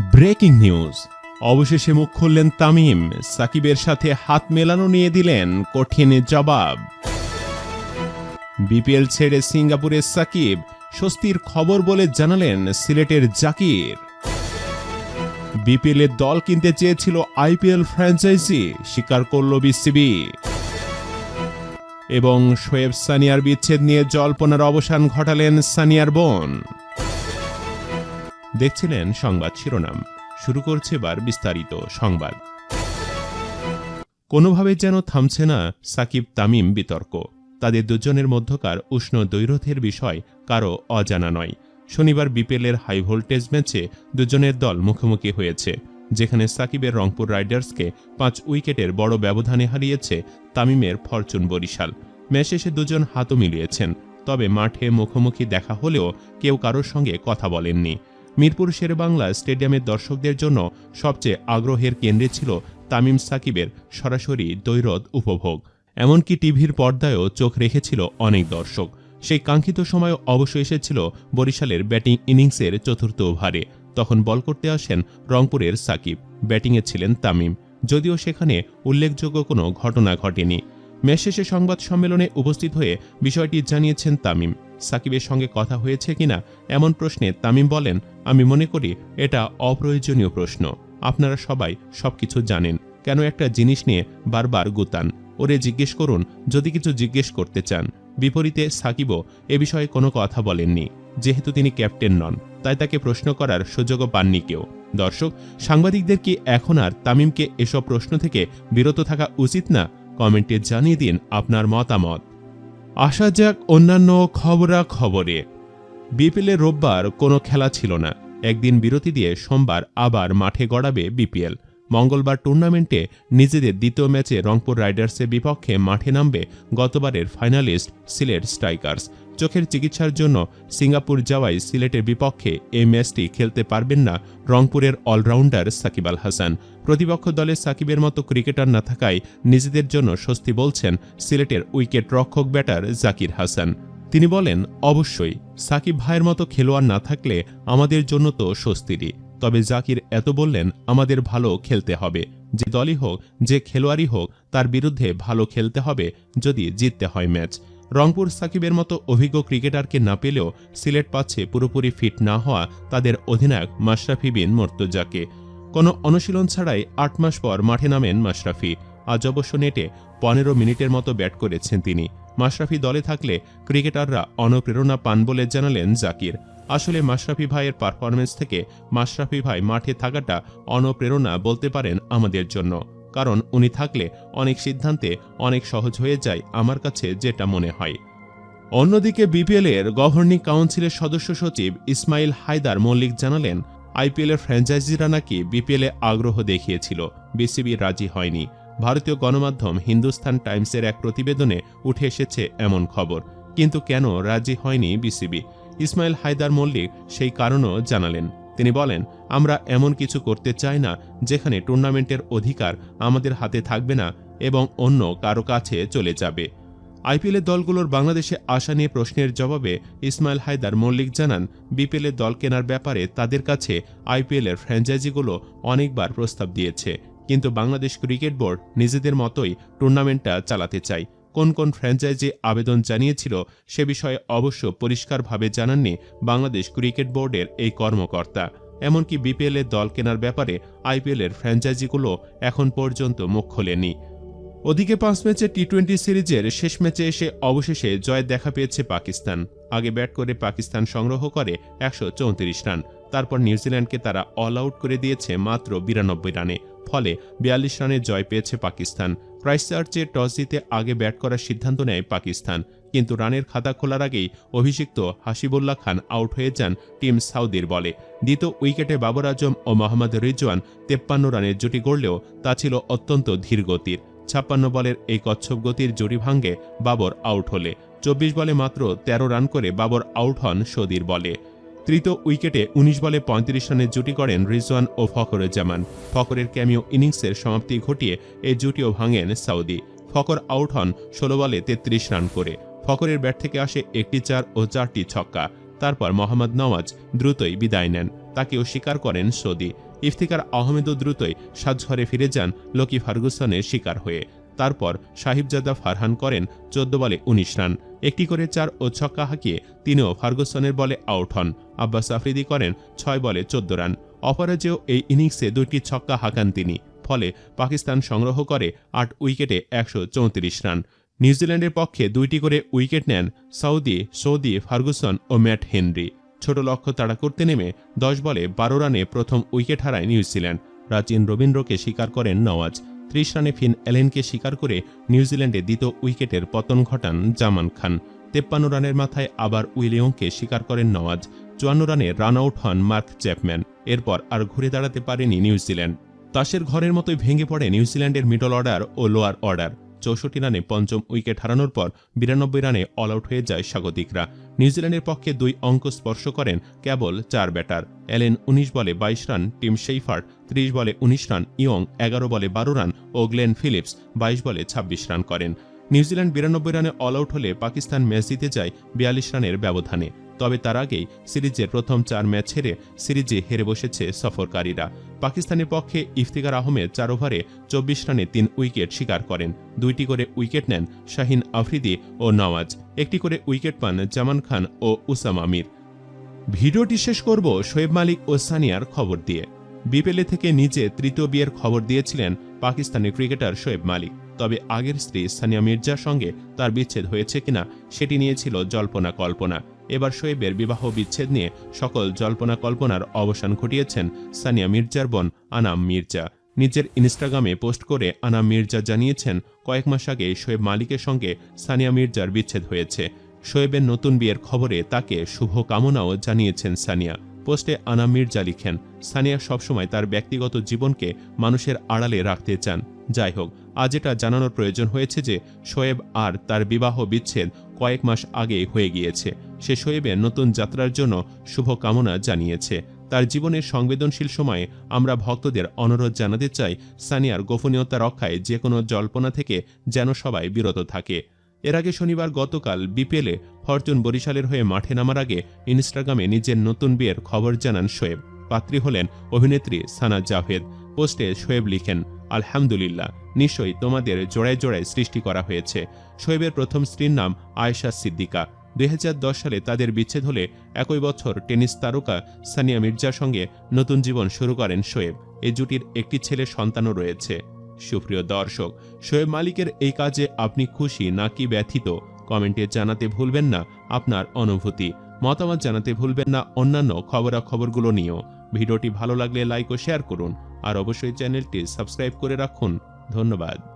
Breaking news. অবশেষে মুখ খুললেন তামিম। সাকিবের সাথে হাত মেলানো নিয়ে দিলেন কঠিন জবাব। বিপিএল ছেড়ে সিঙ্গাপুরের সাকিব, স্বস্তির খবর বলে জানালেন সিলেটের জাকির। বিপিএল এর দল কিনতে চেয়েছিল আইপিএল ফ্র্যাঞ্চাইজি, স্বীকার করল বিসিবি। এবং শোয়েব সানিয়ার বিচ্ছেদ নিয়ে জল্পনার অবসান ঘটালেন সানিয়ার বোন। দেখছিলেন সংবাদ শিরোনাম। শুরু করছে এবার বিস্তারিত সংবাদ। কোনোভাবে যেন থামছে না সাকিব তামিম বিতর্ক। তাদের দুজনের মধ্যকার উষ্ণ দৈরথের বিষয় কারও অজানা নয়। শনিবার বিপিএলের হাই ভোল্টেজ ম্যাচে দুজনের দল মুখোমুখি হয়েছে, যেখানে সাকিবের রংপুর রাইডার্সকে পাঁচ উইকেটের বড় ব্যবধানে হারিয়েছে তামিমের ফরচুন বরিশাল। ম্যাচ শেষে দুজন হাতও মিলিয়েছেন, তবে মাঠে মুখোমুখি দেখা হলেও কেউ কারোর সঙ্গে কথা বলেননি। মিরপুর শেরেবাংলা স্টেডিয়ামের দর্শকদের জন্য সবচেয়ে আগ্রহের কেন্দ্রে ছিল তামিম সাকিবের সরাসরি দৈরত উপভোগ। এমনকি টিভির পর্দায়ও চোখ রেখেছিল অনেক দর্শক। সেই কাঙ্ক্ষিত সময় অবশ্য এসেছিল বরিশালের ব্যাটিং ইনিংসের চতুর্থ ওভারে। তখন বল করতে আসেন রংপুরের সাকিব। ব্যাটিংয়ে ছিলেন তামিম। যদিও সেখানে উল্লেখযোগ্য কোনো ঘটনা ঘটেনি। ম্যাচ শেষে সংবাদ সম্মেলনে উপস্থিত হয়ে বিষয়টি জানিয়েছেন তামিম। সাকিবের সঙ্গে কথা হয়েছে কিনা এমন প্রশ্নে তামিম বলেন, আমি মনে করি এটা অপ্রয়োজনীয় প্রশ্ন। আপনারা সবাই সবকিছু জানেন। কেন একটা জিনিস নিয়ে বারবার গুতান? ওরে জিজ্ঞেস করুন, যদি কিছু জিজ্ঞেস করতে চান। বিপরীতে সাকিবও এ বিষয়ে কোনো কথা বলেননি। যেহেতু তিনি ক্যাপ্টেন নন, তাই তাকে প্রশ্ন করার সুযোগও পাননি কেউ। দর্শক, সাংবাদিকদের কি এখন আর তামিমকে এসব প্রশ্ন থেকে বিরত থাকা উচিত না? কমেন্টে জানিয়ে দিন আপনার মতামত। আসা যাক অন্যান্য খবরা খবরে বিপিএলে রোববার কোনো খেলা ছিল না। একদিন বিরতি দিয়ে সোমবার আবার মাঠে গড়াবে বিপিএল। মঙ্গলবার টুর্নামেন্টে নিজেদের দ্বিতীয় ম্যাচে রংপুর রাইডার্সের বিপক্ষে মাঠে নামবে গতবারের ফাইনালিস্ট সিলেট স্ট্রাইকার্স। চোখের চিকিৎসার জন্য সিঙ্গাপুর যাওয়ায় সিলেটের বিপক্ষে এই ম্যাচটি খেলতে পারবেন না রংপুরের অলরাউন্ডার সাকিব আল হাসান। প্রতিপক্ষ দলে সাকিবের মতো ক্রিকেটার না থাকায় নিজেদের জন্য স্বস্তি বলছেন সিলেটের উইকেট রক্ষক ব্যাটার জাকির হাসান। তিনি বলেন, অবশ্যই, সাকিব ভাইয়ের মতো খেলোয়াড় না থাকলে আমাদের জন্য তো স্বস্তিরই। তবে জাকির এত বললেন, আমাদের ভালো খেলতে হবে। যে দলই হোক, যে খেলোয়াড়ই হোক, তার বিরুদ্ধে ভালো খেলতে হবে যদি জিততে হয় ম্যাচ। রংপুর সাকিবের মতো অভিজ্ঞ ক্রিকেটারকে না পেলেও সিলেট পাচ্ছে পুরোপুরি ফিট না হওয়া তাদের অধিনায়ক মাশরাফি বিন মর্তজাকে। কোনো অনুশীলন ছাড়াই আট মাস পর মাঠে নামেন মাশরাফি। আজ অবশ্য নেটে পনেরো মিনিটের মতো ব্যাট করেছেন তিনি। মাশরাফি দলে থাকলে ক্রিকেটাররা অনুপ্রেরণা পান বলে জানালেন জাকির। আসলে মাশরাফি ভাইয়ের পারফরমেন্স থেকে মাশরাফি ভাই মাঠে থাকাটা অনুপ্রেরণা বলতে পারেন আমাদের জন্য। কারণ উনি থাকলে অনেক সিদ্ধান্তে অনেক সহজ হয়ে যায় আমার কাছে যেটা মনে হয়। অন্যদিকে বিপিএল এর গভর্নিং কাউন্সিলের সদস্য সচিব ইসমাইল হায়দার মল্লিক জানালেন, আইপিএল এর ফ্র্যাঞ্চাইজিরা নাকি বিপিএল আগ্রহ দেখিয়েছিল। বিসিবি রাজি হয়নি। ভারতীয় গণমাধ্যম হিন্দুস্তান টাইমসের এক প্রতিবেদনে উঠে এসেছে এমন খবর। কিন্তু কেন রাজি হয়নি বিসিবি? ইসমাইল হায়দার মল্লিক সেই কারণও জানালেন। তিনি বলেন, আমরা এমন কিছু করতে চাই না যেখানে টুর্নামেন্টের অধিকার আমাদের হাতে থাকবে না এবং অন্য কারও কাছে চলে যাবে। আইপিএলের দলগুলোর বাংলাদেশে আসা নিয়ে প্রশ্নের জবাবে ইসমাইল হায়দার মল্লিক জানান বিপিএলের দল কেনার ব্যাপারে তাদের কাছে আইপিএলের ফ্র্যাঞ্চাইজিগুলো অনেকবার প্রস্তাব দিয়েছে, কিন্তু বাংলাদেশ ক্রিকেট বোর্ড নিজেদের মতোই টুর্নামেন্টটা চালাতে চায়। কোন কোন ফ্র্যাঞ্চাইজি আবেদন জানিয়েছিল সে বিষয়ে অবশ্য পরিষ্কারভাবে জানাননি বাংলাদেশ ক্রিকেট বোর্ডের এই কর্মকর্তা। এমনকি বিপিএল এর দল কেনার ব্যাপারে আইপিএল এর ফ্র্যাঞ্চাইজিগুলো এখন পর্যন্ত মুখ খোলেনি। ওদিকে পাঁচ ম্যাচের টি টোয়েন্টি সিরিজের শেষ ম্যাচে এসে অবশেষে জয় দেখা পেয়েছে পাকিস্তান। আগে ব্যাট করে পাকিস্তান সংগ্রহ করে একশো চৌত্রিশ রান। তারপর নিউজিল্যান্ডকে তারা অল আউট করে দিয়েছে মাত্র বিরানব্বই রানে। ফলে বিয়াল্লিশ রানে জয় পেয়েছে পাকিস্তান। ক্রাইস্টচার্চে টস জিতে আগে ব্যাট করার সিদ্ধান্ত নেয় পাকিস্তান। কিন্তু রানের খাতা খোলার আগেই অভিষিক্ত হাসিবুল্লাহ খান আউট হয়ে যান টিম সাউদির বলে। দ্বিতীয় উইকেটে বাবর আজম ও মোহাম্মদ রিজওয়ান তেপ্পান্ন রানের জুটি গড়লেও তা ছিল অত্যন্ত ধীর গতির। ছাপ্পান্ন বলের এই কচ্ছপ গতির জুটি ভাঙ্গে বাবর আউট হলে। চব্বিশ বলে মাত্র ১৩ রান করে বাবর আউট হন সদির বলে। তৃতীয় উইকেটে ১৯ বলে পঁয়ত্রিশ রানের জুটি করেন রিজওয়ান ও ফখরুজ্জামান। ফখরের ক্যামিও ইনিংসের সমাপ্তি ঘটিয়ে এই জুটিও ভাঙেন সাউদি। ফকর আউট হন ষোলো বলে তেত্রিশ রান করে। ফকরের ব্যাট থেকে আসে একটি চার ও চারটি ছক্কা। তারপর মোহাম্মদ নওয়াজ দ্রুতই বিদায় নেন। তাকেও স্বীকার করেন সৌদি। ইফতিকার আহমেদও দ্রুতই সাজঘরে ফিরে যান লোকি ফার্গুসনের শিকার হয়ে। তারপর সাহিবজাদা ফারহান করেন চোদ্দ বলে উনিশ রান। একটি করে চার ও ছক্কা হাঁকিয়ে তিনিও ফার্গুসনের বলে আউট হন। আব্বাস আফ্রিদি করেন ছয় বলে চোদ্দ রান। অপরাজেয় এই ইনিংসে দুইটি ছক্কা হাঁকান তিনি, ফলে পাকিস্তান সংগ্রহ করে আট উইকেটে একশো চৌত্রিশ রান। নিউজিল্যান্ডের পক্ষে দুইটি করে উইকেট নেন সৌদি সৌদি ফার্গুসন ও ম্যাট হেনরি। ছোট লক্ষ্য তাড়া করতে নেমে দশ বলে বারো রানে প্রথম উইকেট হারায় নিউজিল্যান্ড। প্রাচীন রবীন্দ্রকে স্বীকার করেন নওয়াজ। ত্রিশ রানে ফিন অ্যালেনকে স্বীকার করে নিউজিল্যান্ডে দ্বিতীয় উইকেটের পতন ঘটান জামান খান। তেপ্পান্ন রানের মাথায় আবার উইলিয়ংকে স্বীকার করেন নওয়াজ। চুয়ান্ন রানে রান আউট হন মার্ক চ্যাপম্যান। এরপর আর ঘুরে দাঁড়াতে পারেনি নিউজিল্যান্ড। তাসের ঘরের মতোই ভেঙে পড়ে নিউজিল্যান্ডের মিডল অর্ডার ও লোয়ার অর্ডার। চৌষট্টি রানে পঞ্চম উইকেট হারানোর পর বিরানব্বই রানে অল আউট হয়ে যায় স্বাগতিকরা। নিউজিল্যান্ডের পক্ষে দুই অঙ্ক স্পর্শ করেন কেবল চার ব্যাটার। অ্যালেন উনিশ বলে বাইশ রান টিম শেইফার্ট ত্রিশ বলে উনিশ রান ইয়ং, এগারো বলে বারো রান ও গ্লেন ফিলিপস বাইশ বলে ছাব্বিশ রান করেন। নিউজিল্যান্ড বিরানব্বই রানে অল আউট হলে পাকিস্তান ম্যাচ জিতে যায় বিয়াল্লিশ রানের ব্যবধানে। তবে তার আগেই সিরিজের প্রথম চার ম্যাচ হেরে সিরিজে হেরে বসেছে সফরকারীরা। পাকিস্তানের পক্ষে ইফতিকার আহমেদ চার ওভারে চব্বিশ রানে তিন উইকেট শিকার করেন। দুইটি করে উইকেট নেন শাহিন আফ্রিদি ও নওয়াজ। একটি করে উইকেট পান জামান খান ও উসাম আমির। ভিডিওটি শেষ করব শোয়েব মালিক ও সানিয়ার খবর দিয়ে। বিপিএলে থেকে নিজে তৃতীয় বিয়ের খবর দিয়েছিলেন পাকিস্তানি ক্রিকেটার শোয়েব মালিক। তবে আগের স্ত্রী সানিয়া মির্জার সঙ্গে তার বিচ্ছেদ হয়েছে কিনা সেটি নিয়েছিল জল্পনা কল্পনা। এবার শোয়েবের বিবাহ বিচ্ছেদ নিয়ে সকল জল্পনা কল্পনার অবসান ঘটিয়েছেন সানিয়া মির্জার বোন আনাম মির্জা। নিজের ইনস্টাগ্রামে পোস্ট করে আনাম মির্জা জানিয়েছেন, কয়েক মাস আগে শোয়েব মালিকের সঙ্গে সানিয়া মির্জার বিচ্ছেদ হয়েছে। শোয়েবের নতুন বিয়ের খবরে তাকে শুভ কামনাও জানিয়েছেন সানিয়া। পোস্টে আনা মির্জা লিখেন, সানিয়া সবসময় তার ব্যক্তিগত জীবনকে মানুষের আড়ালে রাখতে চান। যাই হোক, আজ এটা জানানোর প্রয়োজন হয়েছে যে শোয়েব আর তার বিবাহ বিচ্ছেদ কয়েক মাস আগে হয়ে গিয়েছে। সে শোয়েবের নতুন যাত্রার জন্য শুভ কামনা জানিয়েছে। তার জীবনের সংবেদনশীল সময়ে আমরা ভক্তদের অনুরোধ জানাতে চাই সানিয়ার গোপনীয়তা রক্ষায় যে কোনো জল্পনা থেকে যেন সবাই বিরত থাকে। এর আগে শনিবার গতকাল বিপিএলে ফরচুন বরিশালের হয়ে মাঠে নামার আগে ইনস্টাগ্রামে নিজের নতুন বিয়ের খবর জানান শোয়েব। পাত্রী হলেন অভিনেত্রী সানা জাভেদ। পোস্টে শোয়েব লিখেন, আলহামদুলিল্লাহ, নিশ্চয়ই তোমাদের জোড়ায় জোড়ায় সৃষ্টি করা হয়েছে। শোয়েবের প্রথম স্ত্রীর নাম আয়েশা সিদ্দিকা। দুই হাজার দশ সালে তাদের বিচ্ছেদ হলে একই বছর টেনিস তারকা সানিয়া মির্জার সঙ্গে নতুন জীবন শুরু করেন শোয়েব। এই জুটির একটি ছেলে সন্তানও রয়েছে। সুপ্রিয় দর্শক শোয়েব মালিকের এই কাজে আপনি খুশি নাকি ব্যথিত? কমেন্টে জানাতে ভুলবেন না আপনার অনুভূতি। মতামত জানাতে ভুলবেন না অন্যান্য খবরাখবরগুলো নিয়েও। ভিডিওটি ভালো লাগলে লাইক ও শেয়ার করুন। আর অবশ্যই চ্যানেলটি সাবস্ক্রাইব করে রাখুন। ধন্যবাদ।